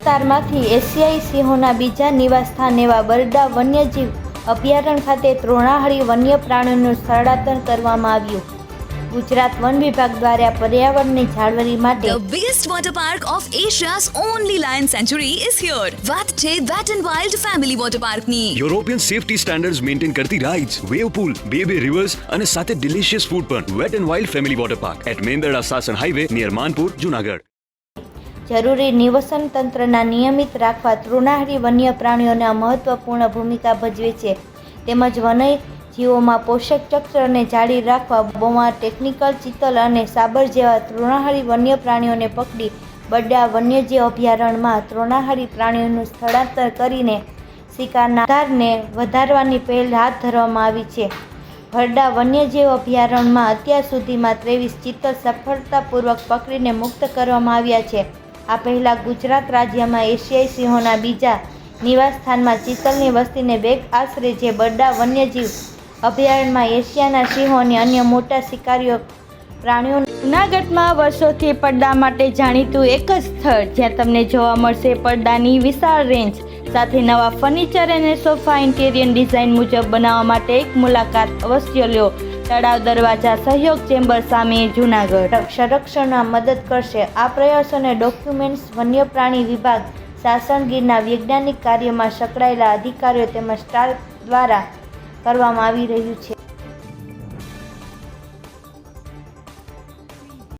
વિસ્તારમાંથી એશિયાઈ સિંહોના બીજા નિવાસસ્થાન એવા બરડા વન્યજીવ અભયારણ્ય ખાતે ત્રોણાહળી વન્ય પ્રાણીઓનું સ્થળાંતર કરવામાં આવ્યું. ગુજરાત વન વિભાગ દ્વારા પર્યાવરણની જાળવણી માટે The biggest water park of Asia's only lion sanctuary is here. વાત છે Wet n Wild Family Water Park ની યુરોપિયન સેફટી સ્ટાન્ડર્ડ્સ મેન્ટેન કરતી રાઇડ્સ વેવ પૂલ બે બે રિવર્સ અને સાથે ડિલિશિયસ ફૂડ પણ. Wet and wild family water park at Mendarda Sasan highway near Manpur Junagadh જરૂરી નિવસન તંત્રના નિયમિત રાખવા તૃણાહારી વન્ય પ્રાણીઓના મહત્વપૂર્ણ ભૂમિકા ભજવે છે. તેમજ વન્ય જીવોમાં પોષક ચક્રને જાળી રાખવા બોમા ટેકનિકલ ચિત્તલ અને સાબર જેવા તૃણાહારી વન્ય પ્રાણીઓને પકડી બડા વન્યજીવ અભયારણ્યમાં તૃણાહારી પ્રાણીઓનું સ્થળાંતર કરીને શિકારના આધારને વધારવાની પહેલ હાથ ધરવામાં આવી છે. ભરડા વન્યજીવ અભયારણ્યમાં અત્યાર સુધીમાં ત્રેવીસ ચિત્તલ સફળતાપૂર્વક પકડીને મુક્ત કરવામાં આવ્યા છે. આ પહેલાં ગુજરાત રાજ્યમાં એશિયાઈ સિંહોના બીજા નિવાસસ્થાનમાં ચિત્તલની વસ્તીને વેગ આશરે જે બરડા વન્યજીવ અભયારણ્યમાં એશિયાના સિંહો અને અન્ય મોટા શિકારીઓ પ્રાણીઓ જૂનાગઢમાં વર્ષોથી પડદા માટે જાણીતું એક જ સ્થળ જ્યાં તમને જોવા મળશે પડદાની વિશાળ રેન્જ સાથે નવા ફર્નિચર અને સોફા ઇન્ટેરિયર ડિઝાઇન મુજબ બનાવવા માટે એક મુલાકાત અવશ્ય લ્યો તળાવ દરવાજા સહયોગ ચેમ્બર સામે જૂનાગઢ. સંરક્ષણમાં મદદ કરશે. આ પ્રયાસોને ડોક્યુમેન્ટ્સ વન્ય પ્રાણી વિભાગ શાસનગીરના વૈજ્ઞાનિક કાર્યમાં સંકળાયેલા અધિકારીઓ તેમજ સ્ટાફ દ્વારા કરવામાં આવી રહ્યું છે.